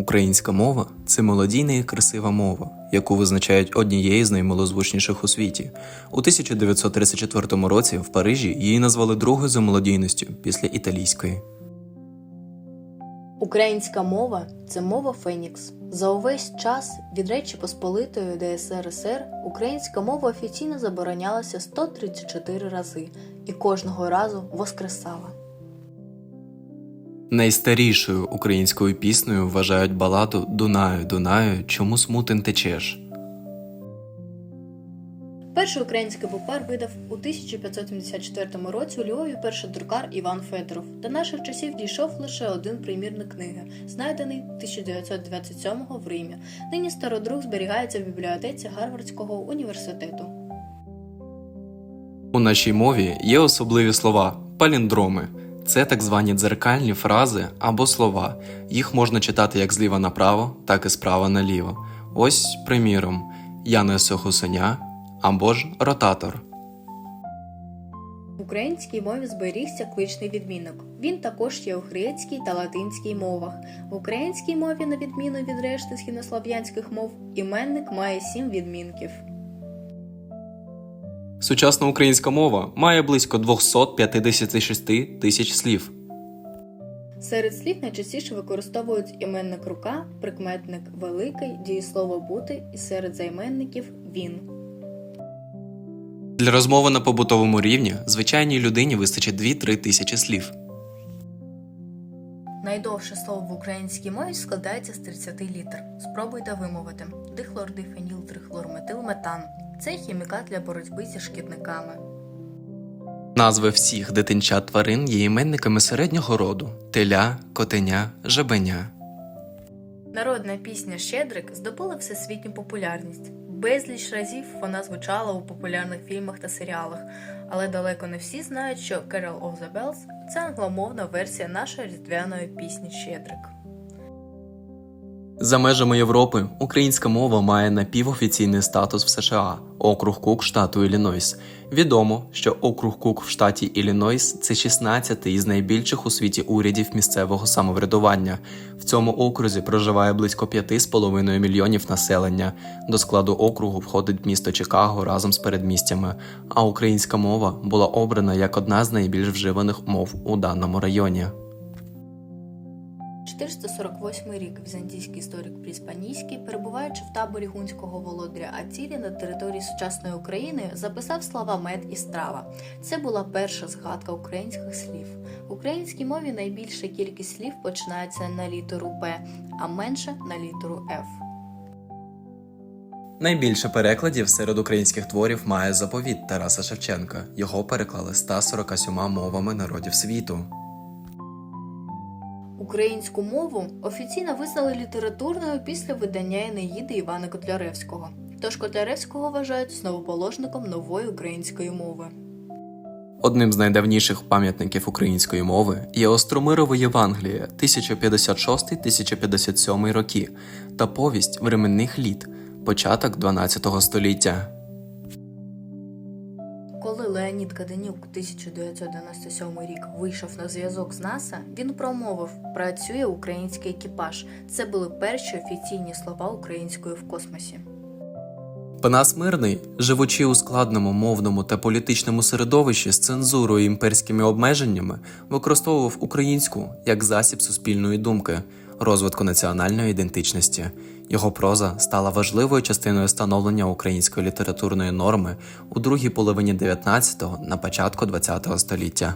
Українська мова це мелодійна і красива мова, яку визначають однією з наймилозвучніших у світі. У 1934 році в Парижі її назвали другою за мелодійністю після італійської. Українська мова це мова Фенікс. За увесь час від Речі Посполитої до СРСР українська мова офіційно заборонялася 134 рази і кожного разу воскресала. Найстарішою українською піснею вважають баладу Дунаю, Дунаю, чому смутен течеш. Перший український буквар видав у 1574 році у Львові перший друкар Іван Федоров. До наших часів дійшов лише один примірник книги, знайдений 1927-го в Римі. Нині стародрук зберігається в бібліотеці Гарвардського університету. У нашій мові є особливі слова паліндроми. Це так звані дзеркальні фрази або слова. Їх можна читати як зліва направо, так і справа наліво. Ось, приміром, я несу гусеня або ж ротатор. В українській мові зберігся кличний відмінок. Він також є у грецькій та латинській мовах. В українській мові, на відміну від решти східнослов'янських мов, іменник має сім відмінків. Сучасна українська мова має близько 256 тисяч слів. Серед слів найчастіше використовують іменник рука, прикметник великий, дієслово бути і серед займенників він. Для розмови на побутовому рівні звичайній людині вистачить 2-3 тисячі слів. Найдовше слово в українській мові складається з 30 літер. Спробуйте вимовити дихлордифенілтрихлорметилметан. Це хімікат для боротьби зі шкідниками. Назви всіх дитинчат тварин є іменниками середнього роду: теля, котеня, жабеня. Народна пісня Щедрик здобула всесвітню популярність. Безліч разів вона звучала у популярних фільмах та серіалах, але далеко не всі знають, що Carol of the Bells – це англомовна версія нашої різдвяної пісні Щедрик. За межами Європи українська мова має напівофіційний статус в США округ Кук штату Іллінойс. Відомо, що округ Кук в штаті Іллінойс – це 16-й із найбільших у світі урядів місцевого самоврядування. В цьому окрузі проживає близько 5,5 мільйонів населення. До складу округу входить місто Чикаго разом з передмістями. А українська мова була обрана як одна з найбільш вживаних мов у даному районі. 448 рік візантійський історик Пріспанійський, перебуваючи в таборі гунського володаря Ацілі на території сучасної України, записав слова мед і страва. Це була перша згадка українських слів. В українській мові найбільша кількість слів починається на літеру П, а менше на літеру Ф. Найбільше перекладів серед українських творів має заповіт Тараса Шевченка. Його переклали 147 мовами народів світу. Українську мову офіційно визнали літературною після видання Енеїди Івана Котляревського. Тож Котляревського вважають основоположником нової української мови. Одним з найдавніших пам'ятників української мови є Остромирове Євангеліє 1056-1057 роки та повість временних літ, початок 12 століття. Леонід Каденюк 1997 рік вийшов на зв'язок з НАСА, він промовив Працює український екіпаж. Це були перші офіційні слова української в космосі. Панас Мирний, живучи у складному мовному та політичному середовищі з цензурою і імперськими обмеженнями, використовував українську як засіб суспільної думки, розвитку національної ідентичності. Його проза стала важливою частиною становлення української літературної норми у другій половині 19-го на початку 20-го століття.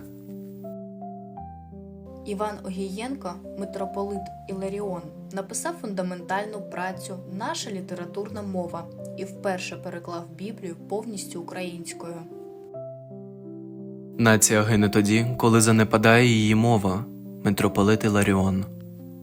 Іван Огієнко, митрополит Іларіон, написав фундаментальну працю Наша літературна мова і вперше переклав Біблію повністю українською. Нація гине тоді, коли занепадає її мова. Митрополит Іларіон